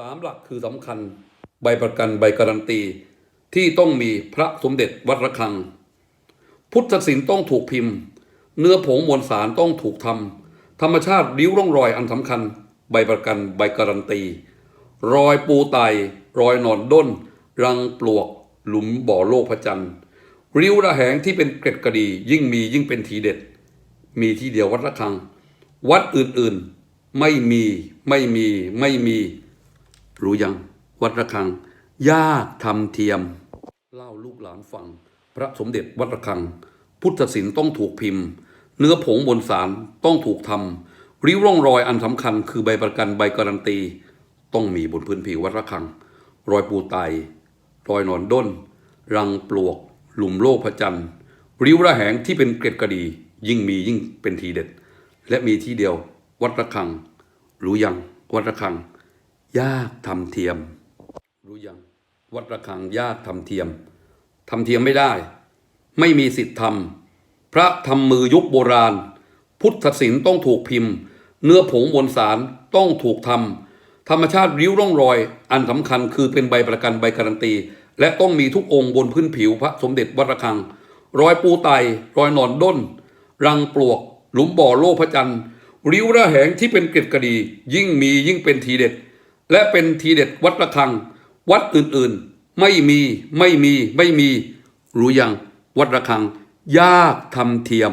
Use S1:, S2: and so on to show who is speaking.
S1: สามหลักคือสำคัญ ใบประกันใบการันตี ที่ต้องมีพระสมเด็จวัดระฆัง พุทธศิลป์ต้องถูกพิมพ์ เนื้อผงมวลสารต้องถูกทำธรรมชาติริ้วร่องรอยอันสำคัญ ใบประกันใบการันตี รอยปูไตรอยหนอนด้น รังปลวก หลุมบ่อโลกพระจันทร์ ริ้วระแหงที่เป็นเกร็ดกระดี ยิ่งมียิ่งเป็นทีเด็ด มีที่เดียววัดระฆัง วัดอื่นๆไม่มีไม่มีไม่มี รู้ยัง วัดระฆังยากทำเทียม เล่าลูกหลานฟัง พระสมเด็จวัดระฆัง พุทธศิลป์ต้องถูกพิมพ์ เนื้อผงบนสารต้องถูกทำริ้วร่องรอยอันสำคัญคือใบประกันใบการันตี ต้องมีบนพื้นผิววัดระฆัง รอยปูไตรอยหนอนด้น รังปลวก หลุมโลกพระจันทร์ริ้วระแหงที่เป็นเกล็ดกระดี ยิ่งมียิ่งเป็นทีเด็ด และมีที่เดียว วัดระฆัง รู้ยัง วัดระฆัง ยากทำเทียม รู้ยังวัดระฆังยากทำเทียมทำเทียมไม่ได้ ไม่มีสิทธิ์ทำพระทำมือยุคโบราณ พุทธศิลป์ต้องถูกพิมพ์ เนื้อผงบนสารต้องถูกทำธรรมชาติริ้วร่องรอย อันสำคัญคือเป็นใบประกันใบการันตี และต้องมีทุกองค์บนพื้นผิวพระสมเด็จวัดระฆัง รอยปูไตรอยหนอนด้น รังปลวก หลุมบ่อโลพระจันทร์ริ้วระแหงที่เป็นเกล็ดกระดี ยิ่งมียิ่งเป็นทีเด็ด และเป็นทีเด็ดวัดระฆัง วัดอื่นๆ ไม่มีไม่มีไม่มี รู้ยังวัดระฆัง ยากทำเทียม